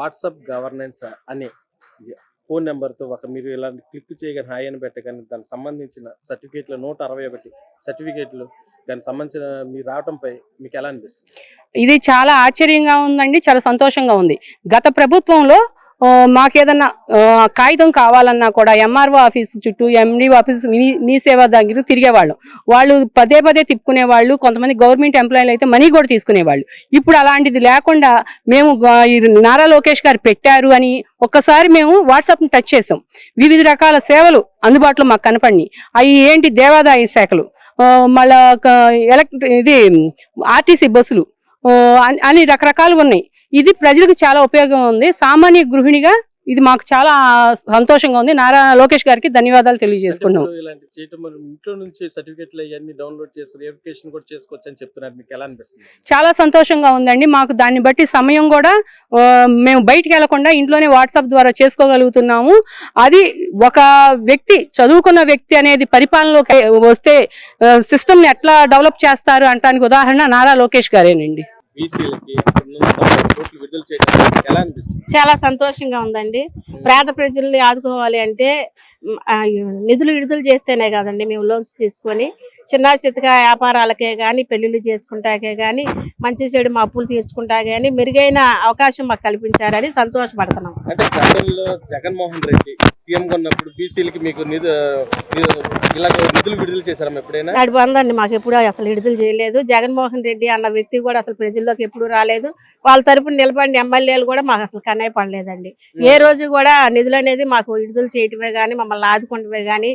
WhatsApp governance అనే phone నెంబర్తో ఒక మీరు ఇలాంటి క్లిక్ చేయగానే హాయ్ అని పెట్టగానే దానికి సంబంధించిన సర్టిఫికేట్లు నూట అరవై ఒకటి సర్టిఫికేట్లు దానికి సంబంధించిన మీరు రావడంపై మీకు ఎలా అనిపిస్తుంది? ఇది చాలా ఆశ్చర్యంగా ఉందండి చాలా సంతోషంగా ఉంది. గత ప్రభుత్వంలో మాకేదన్నా కాగితం కావాలన్నా కూడా ఎంఆర్ఓ ఆఫీస్ చుట్టూ ఎండిఓ ఆఫీస్ మీ సేవ దగ్గర తిరిగేవాళ్ళు. వాళ్ళు పదే పదే తిప్పుకునేవాళ్ళు కొంతమంది గవర్నమెంట్ ఎంప్లాయీలు అయితే మనీ కూడా తీసుకునేవాళ్ళు. ఇప్పుడు అలాంటిది లేకుండా మేము ఈ నారా లోకేష్ గారు పెట్టారు అని ఒక్కసారి మేము వాట్సాప్ని టచ్ చేసాం. వివిధ రకాల సేవలు అందుబాటులో మాకు కనపడినాయి. అవి ఏంటి దేవాదాయ శాఖలు? మళ్ళా ఎలక్ట్రి ఇది ఆర్టీసీ బస్సులు. అన్ని రకరకాలు ఉన్నాయి. ఇది ప్రజలకు చాలా ఉపయోగం ఉంది. సామాన్య గృహిణిగా ఇది మాకు చాలా సంతోషంగా ఉంది. నారా లోకేష్ గారికి ధన్యవాదాలు తెలియజేసుకున్నాం అంటే ఇప్పుడు ఇలాంటి చేయటం మరి ఇంట్లో నుంచి సర్టిఫికేట్లు అవన్నీ డౌన్లోడ్ చేసుకుని వెరిఫికేషన్ కూడా చేసుకోవచ్చు అని చెప్తున్నారు. మీకు ఎలా అనిపిస్తుంది? చాలా సంతోషంగా ఉందండి. మాకు దాన్ని బట్టి సమయం కూడా మేము బయటికి వెళ్ళకుండా ఇంట్లోనే వాట్సాప్ ద్వారా చేసుకోగలుగుతున్నాము. అది ఒక వ్యక్తి చదువుకున్న వ్యక్తి అనేది పరిపాలనలోకి వస్తే సిస్టమ్ ఎట్లా డెవలప్ చేస్తారు అంటానికి ఉదాహరణ నారా లోకేష్ గారేనండి. బీసీలకి కోట్లు విడుదల చేయడం మీకు ఎలా అనిపిస్తుంది? చాలా సంతోషంగా ఉందండి. పేద ప్రజల్ని ఆదుకోవాలి అంటే నిధులు విడుదల చేస్తేనే కదండి మేము లోన్స్ తీసుకొని చిన్న చితగా వ్యాపారాలకే కానీ పెళ్ళిళ్ళు చేసుకుంటాకే కానీ మంచి చెడు మా అప్పులు తీర్చుకుంటా కానీ మెరుగైన అవకాశం మాకు కల్పించారని సంతోషపడుతున్నాం. అంటే గతంలో జగన్మోహన్ రెడ్డి సీఎం ఉన్నప్పుడు బీసీలకి మీకు నిధు ఇలాగ నిధులు విడుదల చేశారా ఎప్పుడైనా? నాడు బందండి మాకు ఎప్పుడూ అసలు విడుదల చేయలేదు. జగన్మోహన్ రెడ్డి అన్న వ్యక్తి కూడా అసలు ప్రజల్లోకి ఎప్పుడూ రాలేదు. వాళ్ళ తరపున నిలబడిన ఎమ్మెల్యేలు కూడా మాకు అసలు కనే పడలేదండి. ఏ రోజు కూడా నిధులు అనేది మాకు విడుదల చేయటమే కానీ మమ్మల్ని ఆదుకుంటమే కానీ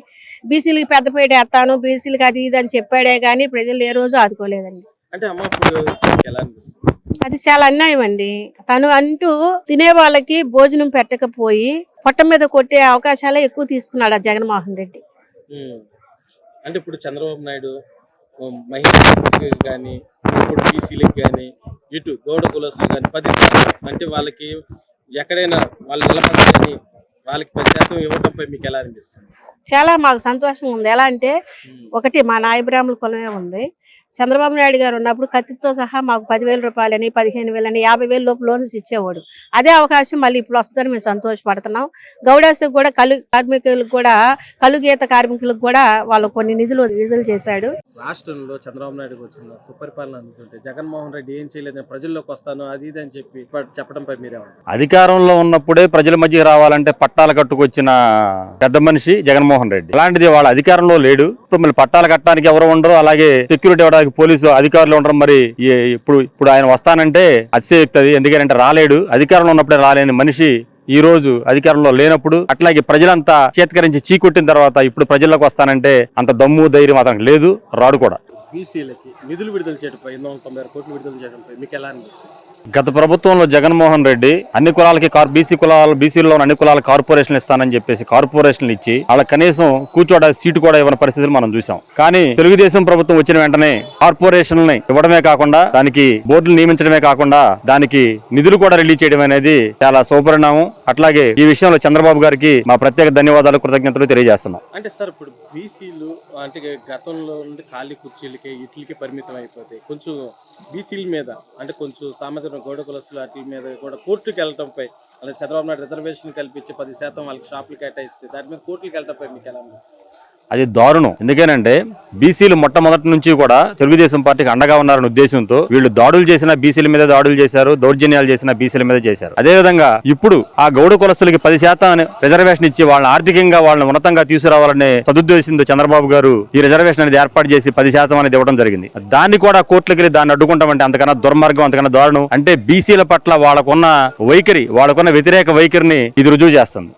బీసీలకి పెద్దపేట వేస్తాను బీసీలకి అది ఇది అని చెప్పాడే కానీ ప్రజలు ఏ రోజు ఆదుకోలేదండి. అంటే అమ్మ ఇప్పుడు మీకు ఎలా అనిపిస్తుంది? అది చాలా అన్యాయం అండి తను అంటూ తినే వాళ్ళకి భోజనం పెట్టకపోయి పొట్ట మీద కొట్టే అవకాశాలే ఎక్కువ తీసుకున్నాడు ఆ జగన్మోహన్ రెడ్డి. అంటే ఇప్పుడు చంద్రబాబు నాయుడు మహిళలకు కానీ ఇప్పుడు బీసీలకు కానీ ఇటు గౌడ కులస్తులు కానీ పది అంటే వాళ్ళకి ఎక్కడైనా వాళ్ళు నిలబడాలని వాళ్ళకి పది శాతం ఇవ్వడంపై మీకు ఎలా అనిపిస్తుంది? చాలా మాకు సంతోషం ఉంది. ఎలా అంటే. ఒకటి మా నాయబ్రాహ్మణ కులమే ఉంది. చంద్రబాబు నాయుడు గారు ఉన్నప్పుడు కత్తితో సహా మాకు పదివేల రూపాయలని పదిహేను వేలని యాభై వేల లోపు లోన్స్ ఇచ్చేవాడు. అదే అవకాశం మళ్ళీ ఇప్పుడు వస్తుందని మేము సంతోషపడుతున్నాం. గౌడాసుకు కూడా కలు కార్మికులకు కూడా కలుగీత కార్మికులకు కూడా వాళ్ళు కొన్ని నిధులు విడుదల చేశాడు. రాష్ట్రంలో చంద్రబాబు నాయుడు వచ్చిన సుపరిపాలన అనుకుంటే జగన్మోహన్ రెడ్డి ఏం చేయలేదు ప్రజల్లోకి వస్తాను అది ఇది అని చెప్పి చెప్పడంపై మీరేమంటారు? అధికారంలో ఉన్నప్పుడే ప్రజల మధ్య రావాలంటే పట్టాలు కట్టుకొచ్చిన పెద్ద మనిషి జగన్మోహన్ రెడ్డి. అలాంటిది వాళ్ళ అధికారంలో లేడు. ఇప్పుడు మళ్ళీ పట్టాలు కట్టడానికి ఎవరు ఉండరు అలాగే సెక్యూరిటీ ఇవ్వడానికి పోలీసు అధికారులు ఉండడం మరి. ఇప్పుడు ఇప్పుడు ఆయన వస్తానంటే అతిశయక్తుంది ఎందుకంటే రాలేడు. అధికారంలో ఉన్నప్పుడే రాలేని మనిషి ఈ రోజు అధికారంలో లేనప్పుడు అట్లాగే ప్రజలంతా చేతకరించి చీకొట్టిన తర్వాత ఇప్పుడు ప్రజల్లోకి వస్తానంటే అంత దమ్ము ధైర్యం అతనికి లేదు. రాడు కూడా. బీసీలకి నిధులు విడుదల చేయడంపై ఎనిమిది వందల తొంభై కోట్లు విడుదల చేయడంపై మీకు ఎలా అనిపిస్తుంది? గత ప్రభుత్వంలో జగన్మోహన్ రెడ్డి అన్ని కులాలకి కార్ బీసీ కులాలు బీసీలో అన్ని కులాల కార్పొరేషన్లు ఇస్తానని చెప్పేసి కార్పొరేషన్లు ఇచ్చి వాళ్ళ కనీసం కూర్చోడ సీటు కూడా ఇవ్వని పరిస్థితులు మనం చూసాం కానీ తెలుగుదేశం ప్రభుత్వం వచ్చిన వెంటనే కార్పొరేషన్లని ఇవ్వడమే కాకుండా దానికి బోర్డులు నియమించడమే కాకుండా దానికి నిధులు కూడా రిలీజ్ చేయడం అనేది చాలా శుభపరిణామం అట్లాగే ఈ విషయంలో చంద్రబాబు గారికి మా ప్రత్యేక ధన్యవాదాలు కృతజ్ఞతలు తెలియజేస్తున్నాం. అంటే సార్ ఇప్పుడు బీసీలు అంటే గతంలో నుండి ఖాళీ కుర్చీలకి ఇట్లకి పరిమితం అయిపోతాయి. కొంచెం బీసీల మీద అంటే కొంచెం సామాజిక గౌడ కులస్తులు వాటి మీద కూడా కోర్టుకి వెళ్ళటంపై అలాగే చంద్రబాబు నాయుడు రిజర్వేషన్ కల్పించి పది శాతం వాళ్ళకి షాపులు కేటాయిస్తే దాని మీద కోర్టులకు వెళ్ళటంపై మీకు ఎలా అనిపిస్తుంది? అది దారుణం. ఎందుకేనంటే బీసీలు మొట్టమొదటి నుంచి కూడా తెలుగుదేశం పార్టీకి అండగా ఉన్నారనే ఉద్దేశంతో వీళ్ళు దాడులు చేసిన బీసీల మీద దాడులు చేశారు దౌర్జన్యాలు చేసిన బీసీల మీద చేశారు. అదే విధంగా ఇప్పుడు ఆ గౌడ కులస్తులకి పది శాతం రిజర్వేషన్ ఇచ్చి వాళ్ళని ఆర్థికంగా వాళ్ళని ఉన్నతంగా తీసుకురావాలనే సదుద్దేశంతో చంద్రబాబు గారు ఈ రిజర్వేషన్ అనేది ఏర్పాటు చేసి పది శాతం అనేది ఇవ్వడం జరిగింది. దాన్ని కూడా కోర్టులకి దాన్ని అడ్డుకుంటామంటే అంతకన్నా దుర్మార్గం అంతకన్నా దారుణం. అంటే బీసీల పట్ల వాళ్ళకున్న వైఖరి వాళ్ళకున్న వ్యతిరేక వైఖరిని ఇది రుజువు చేస్తుంది.